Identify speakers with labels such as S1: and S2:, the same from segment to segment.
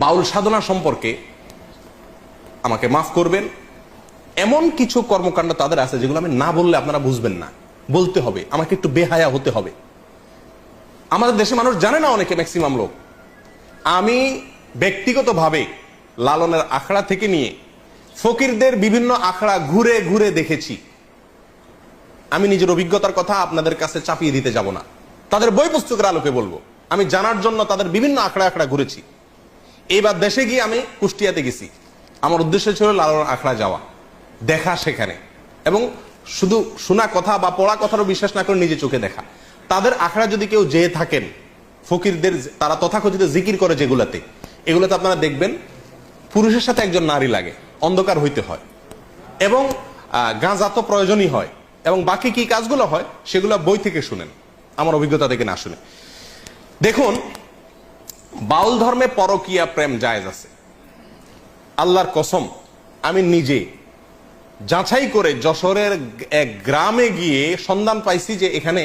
S1: বাউল সাধনা সম্পর্কে আমাকে মাফ করবেন। এমন কিছু কর্মকাণ্ড তাদের আছে যেগুলো আমি না বললে আপনারা বুঝবেন না। বলতে হবে, আমাকে একটু বেহায়া হতে হবে। আমাদের দেশে মানুষ জানে না অনেকে ম্যাক্সিমাম লোক। আমি ব্যক্তিগতভাবে লালনের আখড়া থেকে নিয়ে ফকিরদের বিভিন্ন আখড়া ঘুরে ঘুরে দেখেছি। আমি নিজের অভিজ্ঞতার কথা আপনাদের কাছে চাপিয়ে দিতে যাব না। তাদের বই পুস্তকের আলোকে বলব। আমি জানার জন্য তাদের বিভিন্ন আখড়া আখড়া ঘুরেছি। এইবার দেশে গিয়ে আমি কুষ্টিয়াতে গেছি। আমার উদ্দেশ্য ছিল লালন আখড়া যাওয়া, দেখা সেখানে। এবং শুধু শোনা কথা বা পড়া কথারও বিশ্বাস না করে নিজে চোখে দেখা। তাদের আখড়া যদি কেউ যেয়ে থাকেন, ফকিরদের তারা তথাকথিত জিকির করে যেগুলাতে, এগুলোতে আপনারা দেখবেন পুরুষের সাথে একজন নারী লাগে, অন্ধকার হইতে হয়। এবং গাঁজা তো প্রয়োজনই হয়। এবং বাকি কি কাজগুলো হয়, সেগুলো বই থেকে শুনেন, আমার অভিজ্ঞতা থেকে না শুনে। দেখুন বাউল ধর্মে পরকীয়া প্রেম জায়েজ আছে। আল্লাহর কসম, আমি নিজে যাচাই করে যশোরের এক গ্রামে গিয়ে সন্ধান পাইছি যে এখানে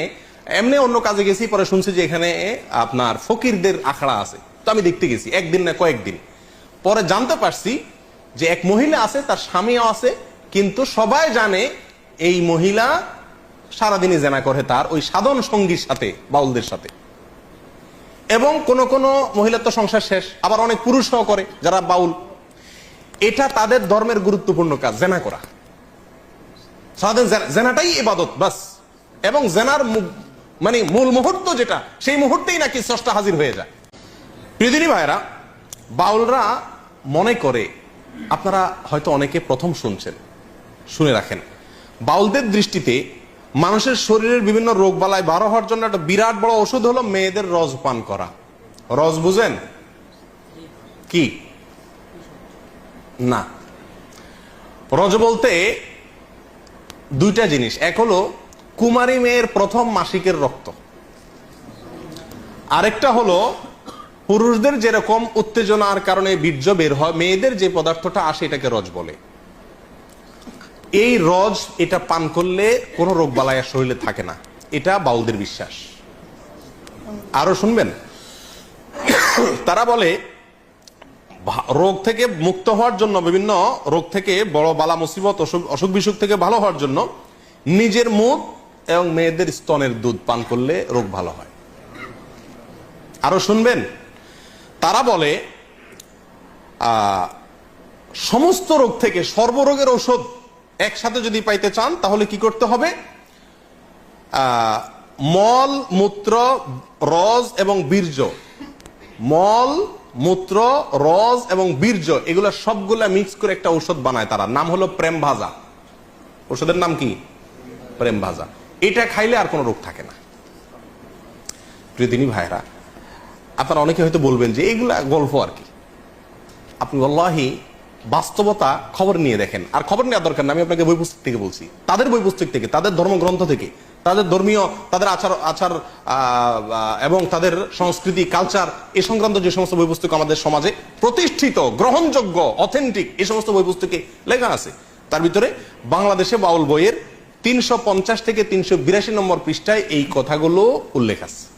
S1: এমনি অন্য কাজে গেছি, পরে শুনছি যে এখানে আপনার ফকিরদের আখড়া আছে। তো আমি দেখতে গেছি, একদিন না কয়েকদিন। পরে জানতে পারছি যে এক মহিলা আছে, তার স্বামীও আছে, কিন্তু সবাই জানে এই মহিলা সারাদিনই জেনা করে তার ওই সাধন সঙ্গীর সাথে, বাউলদের সাথে। এবং কোন কোন মহিলার তো সংসার শেষ, আবার অনেক পুরুষও করে যারা বাউল। এটা তাদের ধর্মের গুরুত্বপূর্ণ কাজ, জেনা করা। সাধারণ জেনা- জেনাটাই ইবাদত, বাস। এবং জেনার মানে মূল মুহূর্ত যেটা, সেই মুহূর্তেই নাকি স্রষ্টা হাজির হয়ে যায়। প্রিয়দিনী ভাইরা বাউলরা মনে করে, আপনারা হয়তো অনেকে প্রথম শুনছেন, শুনে রাখেন। বাউলদের দৃষ্টিতে মানুষের শরীরের বিভিন্ন রোগ বালায় বারো হওয়ার জন্য একটা বিরাট বড় ওষুধ হলো মেয়েদের রস পান করা। রস বুঝেন? কি? না। রজ বলতে দুইটা জিনিস। এক হলো কুমারী মেয়ের প্রথম মাসিকের রক্ত। আরেকটা হলো পুরুষদের যেরকম উত্তেজনার কারণে বীর্য বের হয়, মেয়েদের যে পদার্থটা আসে এটাকে রজ বলে। এই রজ এটা পান করলে কোনো রোগ আর শরীরে থাকে না। এটা বাউলদের বিশ্বাস। আরও শুনবেন? তারা বলে রোগ থেকে মুক্ত হওয়ার জন্য, বিভিন্ন রোগ থেকে বড় বালা মুসিবত, অসুখ বিসুখ থেকে ভালো হওয়ার জন্য নিজের মুখ এবং মেয়েদের স্তনের দুধ পান করলে রোগ ভালো হয়। আরও শুনবেন? তারা বলে সমস্ত রোগ থেকে সর্বরোগের ঔষধ একসাথে যদি পাইতে চান, তাহলে কি করতে হবে? মল, মূত্র রজ এবং বীর্য। মল, মূত্র রজ এবং বীর্য, এগুলো সবগুলা মিক্স করে একটা ঔষধ বানায় তারা। নাম হলো প্রেম ভাজা। ওষুধের নাম কি? প্রেম ভাজা। এটা খাইলে আর কোনো রোগ থাকে না। প্রিয়দিনী ভাইরা আপনারা অনেকে হয়তো বলবেন যে এগুলা গল্প আর কি। আপনি আল্লাহি বাস্তবতা খবর নিয়ে দেখেন। আর খবর নেওয়ার দরকার না আমি আপনাকে বই পুস্তক থেকে বলছি। তাদের বই পুস্তক থেকে, তাদের ধর্মগ্রন্থ থেকে, তাদের ধর্মীয়, তাদের আচার আচার এবং তাদের সংস্কৃতি কালচার এ সংক্রান্ত যে সমস্ত বই পুস্তক আমাদের সমাজে প্রতিষ্ঠিত, গ্রহণযোগ্য অথেন্টিক এই সমস্ত বই পুস্তকে লেখা আছে। তার ভিতরে বাংলাদেশে বাউল বইয়ের তিনশো পঞ্চাশ থেকে তিনশো বিরাশি নম্বর পৃষ্ঠায় এই কথাগুলো উল্লেখ আছে।